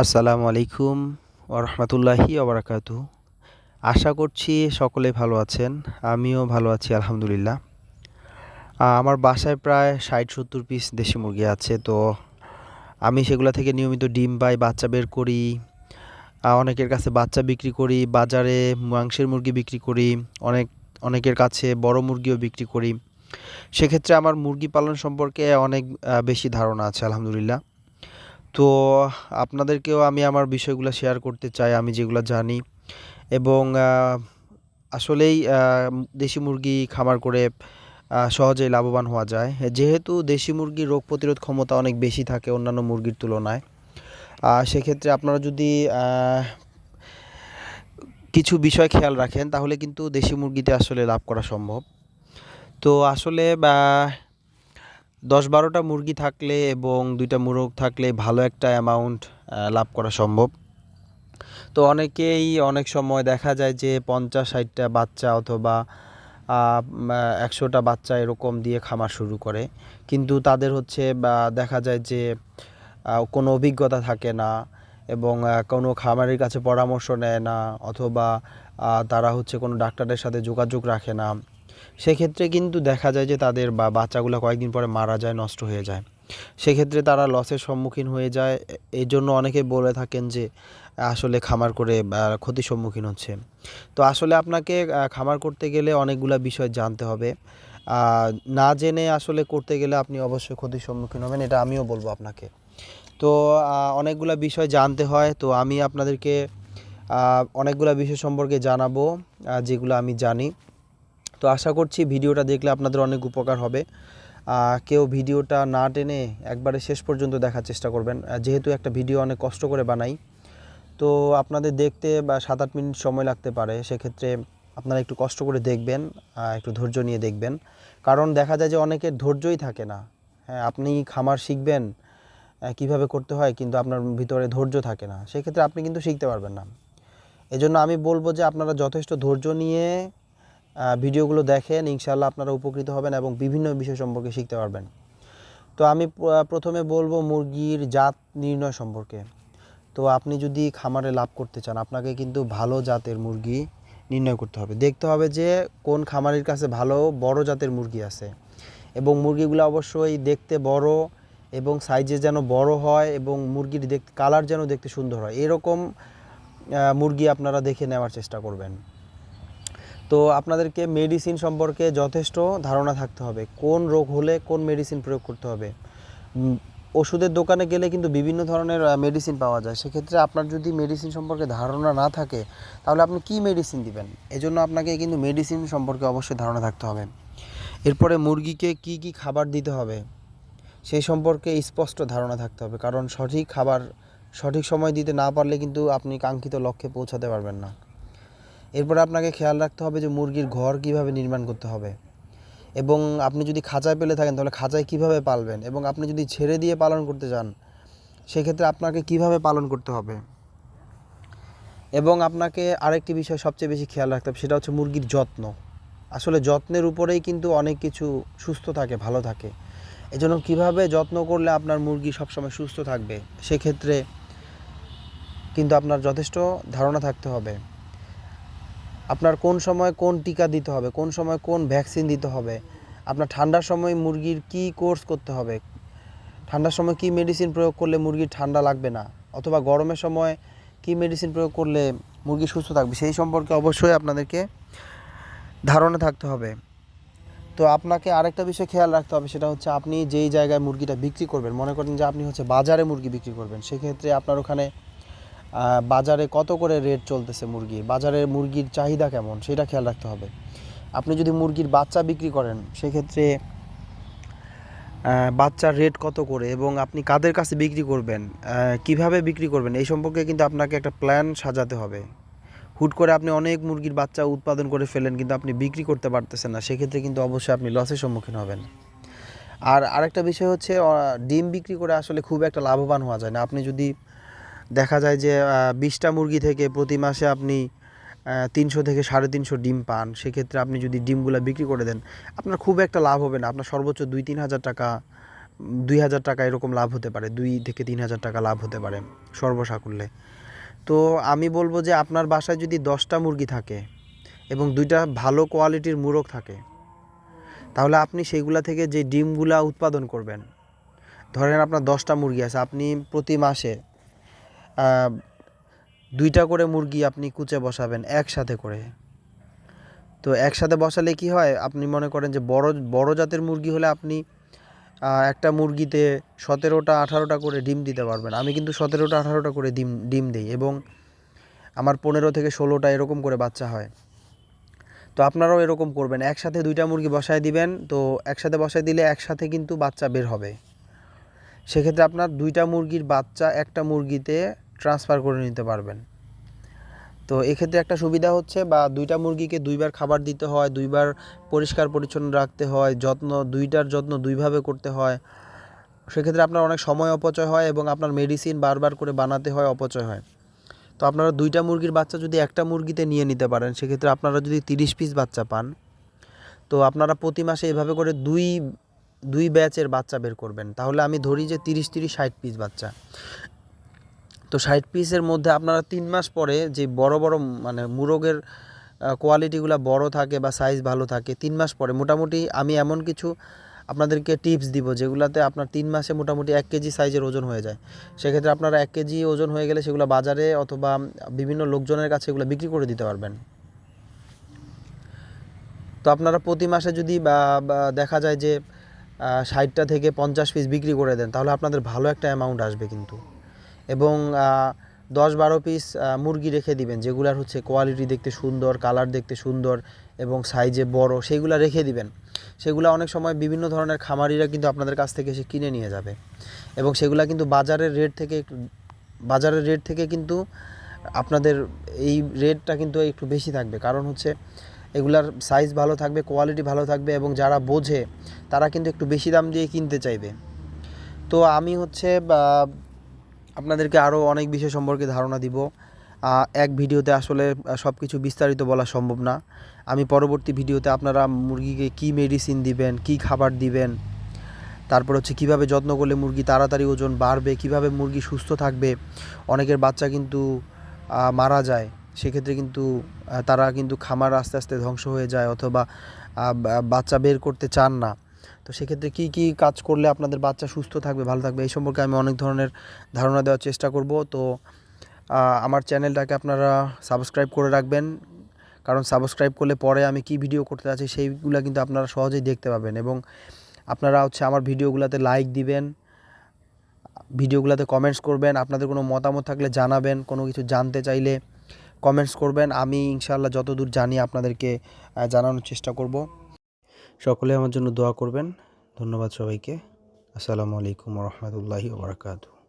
আসসালামু আলাইকুম ওরহমতুল্লাহি ওবরাকাতু আশা করছি সকলে ভালো আছেন, আমিও ভালো আছি, আলহামদুলিল্লাহ। আমার বাসায় প্রায় ষাট সত্তর পিস দেশি মুরগি আছে, তো আমি সেগুলো থেকে নিয়মিত ডিম পাই, বাচ্চা বের করি। অনেকের কাছে বাচ্চা বিক্রি করি, বাজারে মাংসের মুরগি বিক্রি করি, অনেক, অনেকের কাছে বড় মুরগিও বিক্রি করি। সেক্ষেত্রে আমার মুরগি পালন সম্পর্কে অনেক বেশি ধারণা আছে, আলহামদুলিল্লাহ। তো আপনাদেরকেও আমি আমার বিষয়গুলো শেয়ার করতে চাই, আমি যেগুলো জানি এবং আসলেই দেশি মুরগি খামার করে সহজেই লাভবান হওয়া যায়। যেহেতু দেশি মুরগির রোগ প্রতিরোধ ক্ষমতা অনেক বেশি থাকে অন্যান্য মুরগির তুলনায় সেক্ষেত্রে আপনারা যদি কিছু বিষয় খেয়াল রাখেন, তাহলে কিন্তু দেশি মুরগিতে আসলে লাভ করা সম্ভব। তো আসলে বা দশ বারোটা মুরগি থাকলে এবং দুইটা মুরগ থাকলে ভালো একটা অ্যামাউন্ট লাভ করা সম্ভব। তো অনেকেই অনেক সময় দেখা যায় যে পঞ্চাশ ষাটটা বাচ্চা অথবা একশোটা বাচ্চা এরকম দিয়ে খামার শুরু করে। কিন্তু তাদের হচ্ছে দেখা যায় যে কোনো অভিজ্ঞতা থাকে না এবং কোনো খামারের কাছে পরামর্শ নেয় না অথবা তারা হচ্ছে কোনো ডাক্তারের সাথে যোগাযোগ রাখে না। সেক্ষেত্রে কিন্তু দেখা যায় যে তাদের বা বাচ্চাগুলো কয়েকদিন পরে মারা যায়, নষ্ট হয়ে যায়। সেক্ষেত্রে তারা লসের সম্মুখীন হয়ে যায়। এই জন্য অনেকে বলে থাকেন যে, আসলে খামার করে ক্ষতির সম্মুখীন হচ্ছে। তো আসলে আপনাকে খামার করতে গেলে অনেকগুলো বিষয় জানতে হবে। না জেনে আসলে করতে গেলে আপনি অবশ্যই ক্ষতির সম্মুখীন হবেন, এটা আমিও বলব আপনাকে। তো অনেকগুলো বিষয় জানতে হয়। তো আমি আপনাদেরকে অনেকগুলো বিষয় সম্পর্কে জানাব যেগুলো আমি জানি। তো আশা করছি ভিডিওটা দেখলে আপনাদের অনেক উপকার হবে। কেউ ভিডিওটা না টেনে একবারে শেষ পর্যন্ত দেখার চেষ্টা করবেন। যেহেতু একটা ভিডিও অনেক কষ্ট করে বানাই। তো আপনাদের দেখতে বা সাত আট মিনিট সময় লাগতে পারে। সেক্ষেত্রে আপনারা একটু কষ্ট করে দেখবেন একটু ধৈর্য নিয়ে দেখবেন। কারণ দেখা যায় যে অনেকের ধৈর্যই থাকে না। হ্যাঁ আপনি খামার শিখবেন কীভাবে করতে হয়, কিন্তু আপনার ভিতরে ধৈর্য থাকে না। সেক্ষেত্রে আপনি কিন্তু শিখতে পারবেন না। এজন্য আমি বলব যে আপনারা যথেষ্ট ধৈর্য নিয়ে ভিডিওগুলো দেখেন ইনশাল্লাহ আপনারা উপকৃত হবেন এবং বিভিন্ন বিষয় সম্পর্কে শিখতে পারবেন। তো আমি প্রথমে বলব মুরগির জাত নির্ণয় সম্পর্কে। তো আপনি যদি খামারে লাভ করতে চান, আপনাকে কিন্তু ভালো জাতের মুরগি নির্ণয় করতে হবে। দেখতে হবে যে কোন খামারের কাছে ভালো, বড় জাতের মুরগি আছে। এবং মুরগিগুলো অবশ্যই দেখতে বড় এবং সাইজে যেন বড় হয় এবং মুরগির দেখতে কালার যেন দেখতে সুন্দর হয়। এরকম মুরগি আপনারা দেখে নেওয়ার চেষ্টা করবেন। তো আপনাদেরকে মেডিসিন সম্পর্কে যথেষ্ট ধারণা থাকতে হবে। কোন রোগ হলে কোন মেডিসিন প্রয়োগ করতে হবে? ওষুধের দোকানে গেলে কিন্তু বিভিন্ন ধরনের মেডিসিন পাওয়া যায়। সেক্ষেত্রে আপনার যদি মেডিসিন সম্পর্কে ধারণা না থাকে, তাহলে আপনি কি মেডিসিন দিবেন? এজন্য আপনাকে কিন্তু মেডিসিন সম্পর্কে অবশ্যই ধারণা থাকতে হবে। এরপরে মুরগিকে কি কি খাবার দিতে হবে? সেই সম্পর্কে স্পষ্ট ধারণা থাকতে হবে। কারণ সঠিক খাবার সঠিক সময় দিতে না পারলে কিন্তু আপনি কাঙ্ক্ষিত লক্ষ্যে পৌঁছাতে পারবেন না। এরপর আপনাকে খেয়াল রাখতে হবে যে মুরগির ঘর কীভাবে নির্মাণ করতে হবে। এবং আপনি যদি খাঁচায় পেলে থাকেন, তাহলে খাঁচায় কীভাবে পালবেন? এবং আপনি যদি ছেড়ে দিয়ে পালন করতে চান সেক্ষেত্রে আপনাকে কীভাবে পালন করতে হবে? এবং আপনাকে আরেকটি বিষয় সবচেয়ে বেশি খেয়াল রাখতে হবে, সেটা হচ্ছে মুরগির যত্ন। আসলে যত্নের উপরেই কিন্তু অনেক কিছু সুস্থ থাকে, ভালো থাকে। এজন্য কীভাবে যত্ন করলে আপনার মুরগি সবসময় সুস্থ থাকবে, সেক্ষেত্রে কিন্তু আপনার যথেষ্ট ধারণা থাকতে হবে। আপনার কোন সময় কোন টিকা দিতে হবে, কোন সময় কোন ভ্যাকসিন দিতে হবে, আপনার ঠান্ডার সময় মুরগির কি কোর্স করতে হবে, ঠান্ডার সময় কি মেডিসিন প্রয়োগ করলে মুরগির ঠান্ডা লাগবে না, অথবা গরমের সময় কি মেডিসিন প্রয়োগ করলে মুরগি সুস্থ থাকবে, সেই সম্পর্কে অবশ্যই আপনাদেরকে ধারণা থাকতে হবে। তো আপনাকে আরেকটা বিষয় খেয়াল রাখতে হবে, সেটা হচ্ছে আপনি যেই জায়গায় মুরগিটা বিক্রি করবেন, মনে করেন যে আপনি হচ্ছে বাজারে মুরগি বিক্রি করবেন, সেক্ষেত্রে আপনার ওখানে বাজারে কত করে রেট চলতেছে মুরগির? বাজারে মুরগির চাহিদা কেমন? সেটা খেয়াল রাখতে হবে। আপনি যদি মুরগির বাচ্চা বিক্রি করেন, সেক্ষেত্রে বাচ্চার রেট কত করে এবং আপনি কাদের কাছে বিক্রি করবেন কীভাবে বিক্রি করবেন, এই সম্পর্কে কিন্তু আপনাকে একটা প্ল্যান সাজাতে হবে। হুট করে আপনি অনেক মুরগির বাচ্চা উৎপাদন করে ফেলেন কিন্তু আপনি বিক্রি করতে পারতেছেন না, সেক্ষেত্রে কিন্তু অবশ্যই আপনি লসের সম্মুখীন হবেন। আর আরেকটা বিষয় হচ্ছে ডিম বিক্রি করে আসলে খুব একটা লাভবান হওয়া যায় না। আপনি যদি দেখা যায় যে বিশটা মুরগি থেকে প্রতি মাসে আপনি তিনশো থেকে সাড়ে তিনশো ডিম পান। সেক্ষেত্রে আপনি যদি ডিমগুলো বিক্রি করে দেন, আপনার খুব একটা লাভ হবে না। আপনার সর্বোচ্চ দুই, তিন হাজার টাকা, দুই হাজার টাকা এরকম লাভ হতে পারে। দুই থেকে তিন হাজার টাকা লাভ হতে পারে সর্বসাকুল্যে। তো আমি বলব যে, আপনার বাসায় যদি দশটা মুরগি থাকে এবং দুইটা ভালো কোয়ালিটির মুরগ থাকে, তাহলে আপনি সেইগুলা থেকে যে ডিমগুলা উৎপাদন করবেন, ধরেন আপনার দশটা মুরগি আছে, আপনি প্রতি মাসে দুইটা করে মুরগি আপনি কুচে বসাবেন, একসাথে করে। তো একসাথে বসালে কি হয়? আপনি মনে করেন যে বড় বড় জাতের মুরগি হলে আপনি একটা মুরগিতে সতেরোটা, আঠারোটা করে ডিম দিতে পারবেন। আমি কিন্তু সতেরোটা, আঠারোটা করে ডিম ডিম দিই এবং আমার পনেরো থেকে ষোলোটা এরকম করে বাচ্চা হয়। তো আপনারাও এরকম করবেন। একসাথে দুইটা মুরগি বসায় দিবেন, তো একসাথে বসায় দিলে একসাথে কিন্তু বাচ্চা বের হবে। সেক্ষেত্রে আপনার দুইটা মুরগির বাচ্চা একটা মুরগিতে ট্রান্সফার করে নিতে পারবেন। তো এক্ষেত্রে একটা সুবিধা হচ্ছে, বা দুইটা মুরগিকে দুইবার খাবার দিতে হয়, দুইবার পরিষ্কার পরিচ্ছন্ন রাখতে হয়, যত্ন, দুইটার যত্ন দুইভাবে করতে হয়। সেক্ষেত্রে আপনার অনেক সময় অপচয় হয় এবং আপনার মেডিসিন বারবার করে বানাতে হয়, অপচয় হয়। তো আপনারা দুইটা মুরগির বাচ্চা যদি একটা মুরগিতে নিয়ে নিতে পারেন, সেক্ষেত্রে আপনারা যদি তিরিশ পিস বাচ্চা পান, তো আপনারা প্রতি মাসে এভাবে করে দুই দুই ব্যাচের বাচ্চা বের করবেন। তাহলে আমি ধরি যে তিরিশ তিরিশ, ষাট পিস বাচ্চা। তো ষাট পিসের মধ্যে আপনারা তিন মাস পরে যে বড় বড় মানে মুরগের কোয়ালিটিগুলো বড় থাকে বা সাইজ ভালো থাকে, তিন মাস পরে মোটামুটি আমি এমন কিছু আপনাদেরকে টিপস দিব যেগুলাতে আপনার তিন মাসে মোটামুটি এক কেজি সাইজের ওজন হয়ে যায়। সেক্ষেত্রে আপনারা এক কেজি ওজন হয়ে গেলে সেগুলো বাজারে অথবা বিভিন্ন লোকজনের কাছে এগুলো বিক্রি করে দিতে পারবেন। তো আপনারা প্রতি মাসে যদি বা দেখা যায় যে ষাটটা থেকে পঞ্চাশ পিস বিক্রি করে দেন, তাহলে আপনাদের ভালো একটা অ্যামাউন্ট আসবে কিন্তু। এবং দশ বারো পিস মুরগি রেখে দিবেন, যেগুলার হচ্ছে কোয়ালিটি দেখতে সুন্দর কালার দেখতে সুন্দর এবং সাইজে বড় সেইগুলা রেখে দিবেন। সেগুলো অনেক সময় বিভিন্ন ধরনের খামারিরা কিন্তু আপনাদের কাছ থেকে এসে কিনে নিয়ে যাবে। এবং সেগুলা কিন্তু বাজারের রেট থেকে বাজারের রেট থেকে কিন্তু আপনাদের এই রেটটা কিন্তু একটু বেশি থাকবে। কারণ হচ্ছে এগুলার সাইজ ভালো থাকবে কোয়ালিটি ভালো থাকবে এবং যারা বোঝে তারা কিন্তু একটু বেশি দাম দিয়ে কিনতে চাইবে। তো আমি হচ্ছে আপনাদেরকে আরও অনেক বিষয় সম্পর্কে ধারণা দিব। এক ভিডিওতে আসলে সব কিছু বিস্তারিত বলা সম্ভব না। আমি পরবর্তী ভিডিওতে আপনারা মুরগিকে কি মেডিসিন দিবেন, কি খাবার দিবেন, তারপর হচ্ছে কীভাবে যত্ন করলে মুরগি তাড়াতাড়ি ওজন বাড়বে, কীভাবে মুরগি সুস্থ থাকবে, অনেকের বাচ্চা কিন্তু মারা যায়। সেক্ষেত্রে কিন্তু তারা কিন্তু খামার আস্তে আস্তে ধ্বংস হয়ে যায় অথবা বাচ্চা বের করতে চান না। তো সেক্ষেত্রে কি কি কাজ করলে আপনাদের বাচ্চা সুস্থ থাকবে, ভালো থাকবে? এই সম্পর্কে আমি অনেক ধরনের ধারণা দেওয়ার চেষ্টা করব। তো আমার চ্যানেলটাকে আপনারা সাবস্ক্রাইব করে রাখবেন। কারণ সাবস্ক্রাইব করলে পরে আমি কি ভিডিও করতে আছি সেইগুলো কিন্তু আপনারা সহজেই দেখতে পাবেন এবং আপনারা হচ্ছে আমার ভিডিওগুলোতে লাইক দিবেন, ভিডিওগুলোতে কমেন্টস করবেন, আপনাদের কোনো মতামত থাকলে জানাবেন, কোনো কিছু জানতে চাইলে কমেন্টস করবেন। আমি ইনশাআল্লাহ যতদূর জানি আপনাদেরকে জানানোর চেষ্টা করব। সকলে আমার জন্য দোয়া করবেন। ধন্যবাদ সবাইকে। আসসালামু আলাইকুম রহমতুল্লাহি ওবরাকাতু